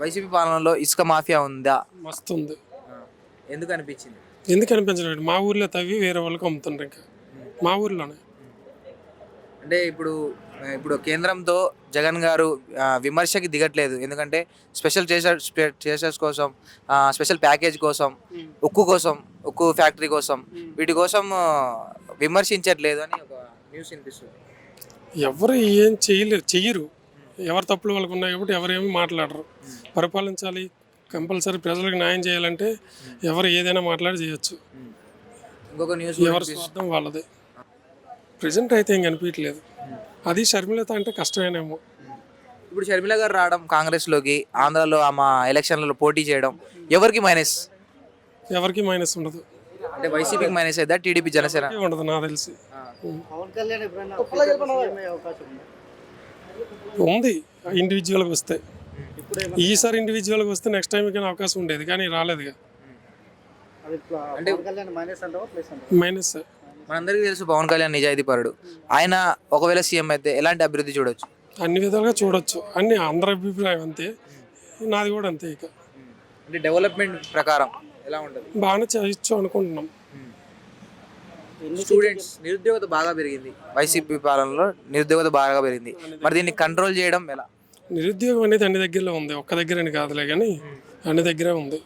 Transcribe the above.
YCP పాలనలో ఇసుక mafia ఉందా? మస్తు ఉంది ఎందుకు అనిపించింది ఎందుకు అనిపించలేదు మా ఊర్లో తవ్వి వేరే వాళ్ళకి అమ్ముతుండ్రు ఇంకా. మా ఊర్లోనే. అంటే ఇప్పుడు ఇప్పుడు కేంద్రంతో జగన్ గారు ఆ, విమర్శకి దిగట్లేదు. ఎందుకంటే స్పెషల్ చేసర్ చేసర్స్ కోసం ఆ, స్పెషల్ ప్యాకేజ్ కోసం ఉక్కు కోసం ఉక్కు ఫ్యాక్టరీ కోసం వీటి కోసం ఆ, విమర్శించట్లేదు అని ఒక న్యూస్ వినిపిస్తుంది. ఎవరు ఏం చేయలేరు చెయ్యరు. ఎవరు తప్పులు వాళ్ళకు ఉన్నాయి కాబట్టి ఎవరు ఏమి మాట్లాడరు. పరిపాలించాలి కంపల్సరీ ప్రజలకు న్యాయం చేయాలంటే ఎవరు ఏదైనా మాట్లాడి చేయొచ్చు. ఎవరి స్వార్థం వాళ్ళదే. ప్రజెంట్ అయితే ఏం కనిపించలేదు అది షర్మిలత అంటే కష్టమేనేమో. ఇప్పుడు షర్మిల గారు రావడం కాంగ్రెస్లోకి ఆంధ్రాలో ఆమె ఎలక్షన్లలో పోటీ చేయడం ఎవరికి మైనస్ ఎవరికి మైనస్ ఉండదు. అంటే వైసీపీకి మైనస్ అయితే టీడీపీ జనసేన? ఉండదు నాకు తెలిసి. పవన్ కళ్యాణ్ ఎప్పుడైనా సీఎం అయ్యే అవకాశం ఉందా. ఇండివిజువల్కి వస్తే. ఈసారి ఇండివిజువల్కి వస్తే నెక్స్ట్ టైం కానీ అవకాశం ఉండేది కానీ రాలేదుగా కళ్యాణ్ మైనస్ మనందరికీ తెలుసు పవన్ కళ్యాణ్ నిజాయితీ పరుడు ఆయన ఒకవేళ సీఎం అయితే ఎలాంటి అభివృద్ధి చూడొచ్చు? అన్ని విధాలుగా చూడొచ్చు. అన్ని అందరి అభిప్రాయం అంతే. నాది కూడా అంతే ఇక. అంటే డెవలప్మెంట్ ప్రకారం ఎలా ఉంటుంది? బాగానే చేయొచ్చు అనుకుంటున్నాం. స్టూడెంట్స్ నిరుద్యోగత బాగా పెరిగింది. వైసీపీ పాలనలో నిరుద్యోగత బాగా పెరిగింది. మరి దీన్ని కంట్రోల్ చేయడం ఎలా? నిరుద్యోగం అనేది అన్ని దగ్గరలో ఉంది. ఒక్క దగ్గర అని కాదులే కానీ అన్ని దగ్గరే ఉంది.